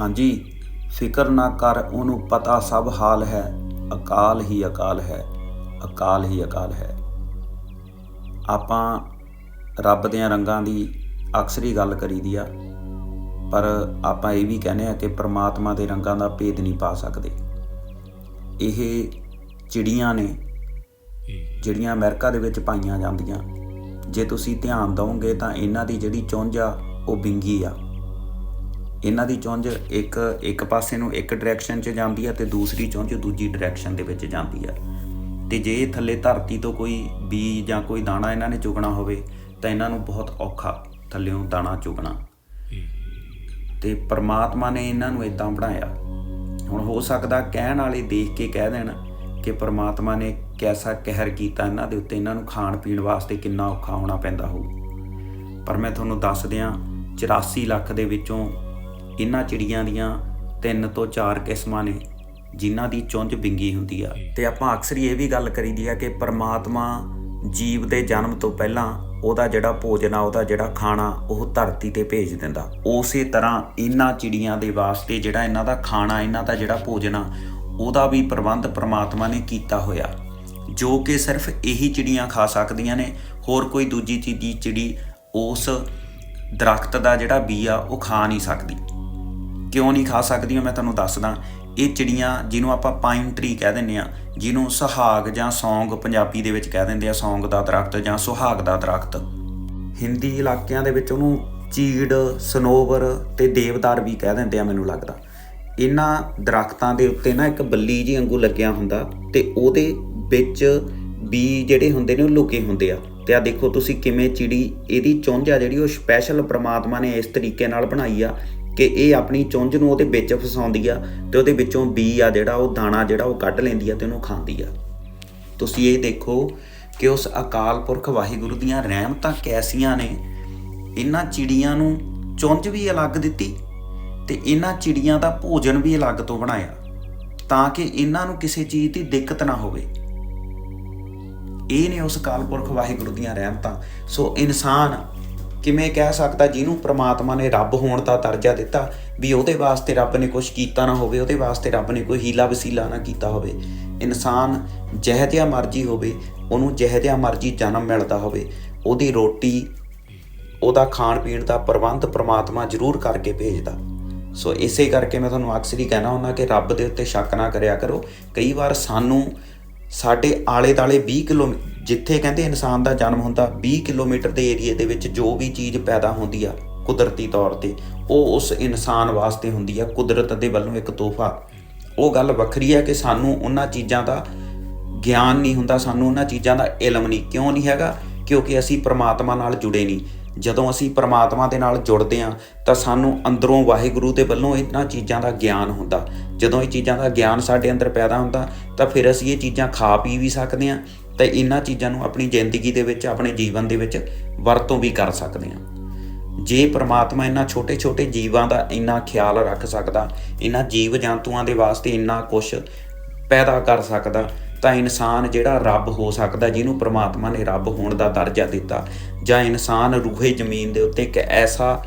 ਹਾਂਜੀ, ਫਿਕਰ ਨਾ ਕਰ, ਉਹਨੂੰ ਪਤਾ ਸਭ ਹਾਲ ਹੈ। ਅਕਾਲ ਹੀ ਅਕਾਲ ਹੈ, ਅਕਾਲ ਹੀ ਅਕਾਲ ਹੈ। ਆਪਾਂ ਰੱਬ ਦੇ ਰੰਗਾਂ ਦੀ ਅਕਸਰੀ ਗੱਲ ਕਰੀਦੀ ਆ, ਪਰ ਆਪਾਂ ਇਹ ਵੀ ਕਹਿੰਦੇ ਆ ਕਿ ਪ੍ਰਮਾਤਮਾ ਦੇ ਰੰਗਾਂ ਦਾ ਭੇਦ ਨਹੀਂ ਪਾ ਸਕਦੇ। ਇਹ ਚਿੜੀਆਂ ਨੇ, ਜਿਹੜੀਆਂ ਅਮਰੀਕਾ ਦੇ ਵਿੱਚ ਪਾਈਆਂ ਜਾਂਦੀਆਂ। ਜੇ ਤੁਸੀਂ ਧਿਆਨ ਦਿਓਗੇ ਤਾਂ ਇਹਨਾਂ ਦੀ ਜਿਹੜੀ ਚੁੰਝ ਆ, ਉਹ ਬਿੰਗੀ ਆ। ਇਹਨਾਂ ਦੀ ਚੁੰਝ ਇੱਕ ਇੱਕ ਪਾਸੇ ਨੂੰ ਇੱਕ ਡਾਇਰੈਕਸ਼ਨ 'ਚ ਜਾਂਦੀ ਆ ਤੇ ਦੂਸਰੀ ਚੁੰਝ ਦੂਜੀ ਡਾਇਰੈਕਸ਼ਨ ਦੇ ਵਿੱਚ ਜਾਂਦੀ ਆ। ਤੇ ਜੇ ਥੱਲੇ ਧਰਤੀ ਤੋਂ ਕੋਈ ਬੀਜ ਜਾਂ ਕੋਈ ਦਾਣਾ ਇਹਨਾਂ ਨੇ ਚੁਗਣਾ ਹੋਵੇ ਤਾਂ ਇਹਨਾਂ ਨੂੰ ਬਹੁਤ ਔਖਾ ਥੱਲਿਓਂ ਦਾਣਾ ਚੁਗਣਾ। ਤੇ ਪ੍ਰਮਾਤਮਾ ਨੇ ਇਹਨਾਂ ਨੂੰ ਇਦਾਂ ਬਣਾਇਆ। ਹੁਣ ਹੋ ਸਕਦਾ ਕਹਿਣ ਵਾਲੇ ਦੇਖ ਕੇ ਕਹਿ ਦੇਣ ਕਿ ਪ੍ਰਮਾਤਮਾ ਨੇ ਕੈਸਾ ਕਹਿਰ ਕੀਤਾ ਇਹਨਾਂ ਦੇ ਉੱਤੇ ਇਹਨਾਂ ਨੂੰ ਖਾਣ ਪੀਣ ਵਾਸਤੇ ਕਿੰਨਾ ਔਖਾ ਹੋਣਾ ਪੈਂਦਾ ਹੋਊ। ਪਰ ਮੈਂ ਤੁਹਾਨੂੰ ਦੱਸ ਦਿਆਂ 84 ਲੱਖ ਦੇ ਵਿੱਚੋਂ ਇਹਨਾਂ ਚਿੜੀਆਂ ਦੀਆਂ 3 ਤੋਂ 4 ਕਿਸਮਾਂ ਨੇ ਜਿਨ੍ਹਾਂ ਦੀ ਚੁੰਝ ਬਿੰਗੀ ਹੁੰਦੀ ਆ। ਤੇ ਆਪਾਂ ਅਕਸਰ ਇਹ ਵੀ ਗੱਲ ਕਰੀਦੀ ਆ ਕਿ ਪ੍ਰਮਾਤਮਾ ਜੀਵ ਦੇ ਜਨਮ ਤੋਂ ਪਹਿਲਾਂ ਉਹਦਾ ਜਿਹੜਾ ਭੋਜਨ ਆ ਉਹਦਾ ਜਿਹੜਾ ਖਾਣਾ ਉਹ ਧਰਤੀ ਤੇ ਭੇਜ ਦਿੰਦਾ। ਉਸੇ ਤਰ੍ਹਾਂ ਇਹਨਾਂ ਚਿੜੀਆਂ ਦੇ ਵਾਸਤੇ ਜਿਹੜਾ ਇਹਨਾਂ ਦਾ ਖਾਣਾ ਇਹਨਾਂ ਦਾ ਜਿਹੜਾ ਭੋਜਨ ਆ ਉਹਦਾ ਵੀ ਪ੍ਰਬੰਧ ਪ੍ਰਮਾਤਮਾ ਨੇ ਕੀਤਾ ਹੋਇਆ। ਜੋ ਕਿ ਸਿਰਫ ਇਹੀ ਚਿੜੀਆਂ ਖਾ ਸਕਦੀਆਂ ਨੇ ਹੋਰ ਕੋਈ ਦੂਜੀ ਚੀਜ਼ੀ ਚਿੜੀ ਉਸ ਦਰਖਤ ਦਾ ਜਿਹੜਾ ਬੀ ਆ ਉਹ ਖਾ ਨਹੀਂ ਸਕਦੀ। ਕਿਉਂ ਨਹੀਂ ਖਾ ਸਕਦੀਆਂ, ਮੈਂ ਤੁਹਾਨੂੰ ਦੱਸਦਾ। ਇਹ ਚਿੜੀਆਂ ਜਿਹਨੂੰ ਆਪਾਂ ਪਾਈਨ ਟਰੀ ਕਹਿ ਦਿੰਦੇ ਆ ਜਿਹਨੂੰ ਸੁਹਾਗ ਜਾਂ ਸੌਂਗ ਪੰਜਾਬੀ ਦੇ ਵਿੱਚ ਕਹਿ ਦਿੰਦੇ ਆ, ਸੌਂਗ ਦਾ ਦਰਖਤ ਜਾਂ ਸੁਹਾਗ ਦਾ ਦਰਖਤ। ਹਿੰਦੀ ਇਲਾਕਿਆਂ ਦੇ ਵਿੱਚ ਉਹਨੂੰ ਚੀੜ, ਸਨੋਵਰ ਤੇ ਦੇਵਦਾਰ ਵੀ ਕਹਿ ਦਿੰਦੇ ਆ ਮੈਨੂੰ ਲੱਗਦਾ। ਇਹਨਾਂ ਦਰਖਤਾਂ ਦੇ ਉੱਤੇ ਨਾ ਇੱਕ ਬੱਲੀ ਜੀ ਵਾਂਗੂ ਲੱਗਿਆ ਹੁੰਦਾ ਤੇ ਉਹਦੇ ਵਿੱਚ ਬੀ ਜਿਹੜੇ ਹੁੰਦੇ ਨੇ ਉਹ ਲੁਕੇ ਹੁੰਦੇ ਆ। ਤੇ ਆ ਦੇਖੋ ਤੁਸੀਂ ਕਿਵੇਂ ਚਿੜੀ ਇਹਦੀ ਚੁੰਝ ਆ ਜਿਹੜੀ ਉਹ ਸਪੈਸ਼ਲ ਪ੍ਰਮਾਤਮਾ ਨੇ ਇਸ ਤਰੀਕੇ ਨਾਲ ਬਣਾਈ ਆ। ਕਿ ਇਹ ਆਪਣੀ ਚੁੰਝ ਨੂੰ ਉਹਦੇ ਵਿੱਚ ਫਸਾਉਂਦੀ ਆ ਤੇ ਉਹਦੇ ਵਿੱਚੋਂ ਬੀ ਆ ਜਿਹੜਾ, ਉਹ ਦਾਣਾ ਜਿਹੜਾ, ਉਹ ਕੱਢ ਲੈਂਦੀ ਆ ਤੇ ਉਹਨੂੰ ਖਾਂਦੀ ਆ। ਤੁਸੀਂ ਇਹ ਦੇਖੋ ਕਿ ਉਸ ਅਕਾਲ ਪੁਰਖ ਵਾਹਿਗੁਰੂ ਦੀਆਂ ਰਹਿਮਤਾਂ ਕੈਸੀਆਂ ਨੇ। ਇਹਨਾਂ ਚਿੜੀਆਂ ਨੂੰ ਚੁੰਝ ਵੀ ਅਲੱਗ ਦਿੱਤੀ ਤੇ ਇਹਨਾਂ ਚਿੜੀਆਂ ਦਾ ਭੋਜਨ ਵੀ ਅਲੱਗ ਤੋਂ ਬਣਾਇਆ, ਤਾਂ ਕਿ ਇਹਨਾਂ ਨੂੰ ਕਿਸੇ ਚੀਜ਼ ਦੀ ਦਿੱਕਤ ਨਾ ਹੋਵੇ। ਇਹ ਨੇ ਉਸ ਅਕਾਲ ਪੁਰਖ ਵਾਹਿਗੁਰੂ ਦੀਆਂ ਰਹਿਮਤਾਂ। ਸੋ ਇਨਸਾਨ ਕਿਵੇਂ ਕਹਿ ਸਕਦਾ ਜਿਹਨੂੰ ਪ੍ਰਮਾਤਮਾ ਨੇ ਰੱਬ ਹੋਣ ਦਾ ਦਰਜਾ ਦਿੱਤਾ ਵੀ ਉਹਦੇ ਵਾਸਤੇ ਰੱਬ ਨੇ ਕੁਝ ਕੀਤਾ ਨਾ ਹੋਵੇ, ਉਹਦੇ ਵਾਸਤੇ ਰੱਬ ਨੇ ਕੋਈ ਹੀਲਾ ਵਸੀਲਾ ਨਾ ਕੀਤਾ ਹੋਵੇ। ਇਨਸਾਨ ਜਿਹੋ ਜਿਹਾ ਮਰਜ਼ੀ ਹੋਵੇ, ਉਹਨੂੰ ਜਿਹੋ ਜਿਹਾ ਮਰਜ਼ੀ ਜਨਮ ਮਿਲਦਾ ਹੋਵੇ, ਉਹਦੀ ਰੋਟੀ, ਉਹਦਾ ਖਾਣ ਪੀਣ ਦਾ ਪ੍ਰਬੰਧ ਪ੍ਰਮਾਤਮਾ ਜ਼ਰੂਰ ਕਰਕੇ ਭੇਜਦਾ। ਸੋ ਇਸੇ ਕਰਕੇ ਮੈਂ ਤੁਹਾਨੂੰ ਅਕਸਰ ਹੀ ਕਹਿਣਾ ਹੁੰਦਾ ਕਿ ਰੱਬ ਦੇ ਉੱਤੇ ਸ਼ੱਕ ਨਾ ਕਰਿਆ ਕਰੋ। ਕਈ ਵਾਰ ਸਾਨੂੰ ਸਾਡੇ ਆਲੇ ਦਾਲੇ 20 ਕਿਲੋ ਜਿੱਥੇ ਕਹਿੰਦੇ ਇਨਸਾਨ ਦਾ ਜਨਮ ਹੁੰਦਾ 20 ਕਿਲੋਮੀਟਰ ਦੇ ਏਰੀਏ ਦੇ ਵਿੱਚ ਜੋ ਵੀ ਚੀਜ਼ ਪੈਦਾ ਹੁੰਦੀ ਆ ਕੁਦਰਤੀ ਤੌਰ ਤੇ, ਉਹ ਉਸ ਇਨਸਾਨ ਵਾਸਤੇ ਹੁੰਦੀ ਆ, ਕੁਦਰਤ ਦੇ ਵੱਲੋਂ ਇੱਕ ਤੋਹਫਾ। ਉਹ ਗੱਲ ਵੱਖਰੀ ਹੈ ਕਿ ਸਾਨੂੰ ਉਹਨਾਂ ਚੀਜ਼ਾਂ ਦਾ ਗਿਆਨ ਨਹੀਂ ਹੁੰਦਾ, ਸਾਨੂੰ ਉਹਨਾਂ ਚੀਜ਼ਾਂ ਦਾ ਇਲਮ ਨਹੀਂ, ਕਿਉਂ ਨਹੀਂ ਹੈਗਾ? ਕਿਉਂਕਿ ਅਸੀਂ ਪ੍ਰਮਾਤਮਾ ਨਾਲ ਜੁੜੇ ਨਹੀਂ। ਜਦੋਂ ਅਸੀਂ ਪਰਮਾਤਮਾ ਦੇ ਨਾਲ ਜੁੜਦੇ ਹਾਂ, ਤਾਂ ਸਾਨੂੰ ਅੰਦਰੋਂ ਵਾਹਿਗੁਰੂ ਦੇ ਵੱਲੋਂ ਇਹਨਾਂ ਚੀਜ਼ਾਂ ਦਾ ਗਿਆਨ ਹੁੰਦਾ। ਜਦੋਂ ਇਹ ਚੀਜ਼ਾਂ ਦਾ ਗਿਆਨ ਸਾਡੇ ਅੰਦਰ ਪੈਦਾ ਹੁੰਦਾ, ਤਾਂ ਫਿਰ ਅਸੀਂ ਇਹ ਚੀਜ਼ਾਂ ਖਾ ਪੀ ਵੀ ਸਕਦੇ ਹਾਂ, ਤੇ ਇਹਨਾਂ ਚੀਜ਼ਾਂ ਨੂੰ ਆਪਣੀ ਜ਼ਿੰਦਗੀ ਦੇ ਵਿੱਚ, ਆਪਣੇ ਜੀਵਨ ਦੇ ਵਿੱਚ ਵਰਤੋਂ ਵੀ ਕਰ ਸਕਦੇ ਹਾਂ। ਜੇ ਪ੍ਰਮਾਤਮਾ ਇਹਨਾਂ ਛੋਟੇ-ਛੋਟੇ ਜੀਵਾਂ ਦਾ ਇੰਨਾ ਖਿਆਲ ਰੱਖ ਸਕਦਾ, ਇਹਨਾਂ ਜੀਵ ਜੰਤੂਆਂ ਦੇ ਵਾਸਤੇ ਇੰਨਾ ਕੁਝ ਪੈਦਾ ਕਰ ਸਕਦਾ ਤਾਂ ਇਨਸਾਨ ਜਿਹੜਾ ਰੱਬ ਹੋ ਸਕਦਾ, ਜਿਹਨੂੰ ਪ੍ਰਮਾਤਮਾ ਨੇ ਰੱਬ ਹੋਣ ਦਾ ਦਰਜਾ ਦਿੱਤਾ, ਜਾਂ ਇਨਸਾਨ ਰੂਹੇ ਜ਼ਮੀਨ ਦੇ ਉੱਤੇ ਇੱਕ ਐਸਾ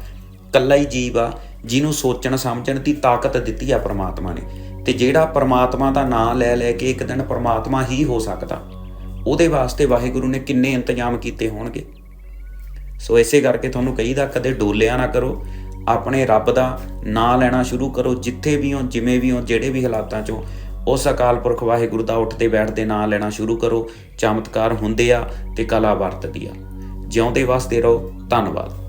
ਕੱਲਾ ਹੀ ਜੀਵ ਆ, ਜਿਹਨੂੰ ਸੋਚਣ ਸਮਝਣ ਦੀ ਤਾਕਤ ਦਿੱਤੀ ਆ ਪ੍ਰਮਾਤਮਾ ਨੇ। ਤੇ ਜਿਹੜਾ ਪ੍ਰਮਾਤਮਾ ਦਾ ਨਾਮ ਲੈ ਲੈ ਕੇ ਇੱਕ ਦਿਨ ਪ੍ਰਮਾਤਮਾ ਹੀ ਹੋ ਸਕਦਾ, ਉਹਦੇ ਵਾਸਤੇ ਵਾਹਿਗੁਰੂ ਨੇ ਕਿੰਨੇ ਇੰਤਜ਼ਾਮ ਕੀਤੇ ਹੋਣਗੇ। ਸੋ ਇਸੇ ਕਰਕੇ ਤੁਹਾਨੂੰ ਕਹੀਦਾ, ਕਦੇ ਡੋਲਿਆ ਨਾ ਕਰੋ, ਆਪਣੇ ਰੱਬ ਦਾ ਨਾਮ ਲੈਣਾ ਸ਼ੁਰੂ ਕਰੋ, ਜਿੱਥੇ ਵੀ ਹੋ, ਜਿਵੇਂ ਵੀ ਹੋ, ਜਿਹੜੇ ਵੀ ਹਾਲਾਤਾਂ 'ਚੋਂ। ਉਸ ਅਕਾਲ ਪੁਰਖ ਵਾਹਿਗੁਰੂ ਦਾ ਉੱਠਦੇ ਬੈਠਦੇ ਨਾਂ ਲੈਣਾ ਸ਼ੁਰੂ ਕਰੋ। ਚਮਤਕਾਰ ਹੁੰਦੇ ਆ ਤੇ ਕਲਾ ਵਰਤਦੀ ਆ। ਜਿਉਂਦੇ ਵਸਦੇ ਰਹੋ। ਧੰਨਵਾਦ।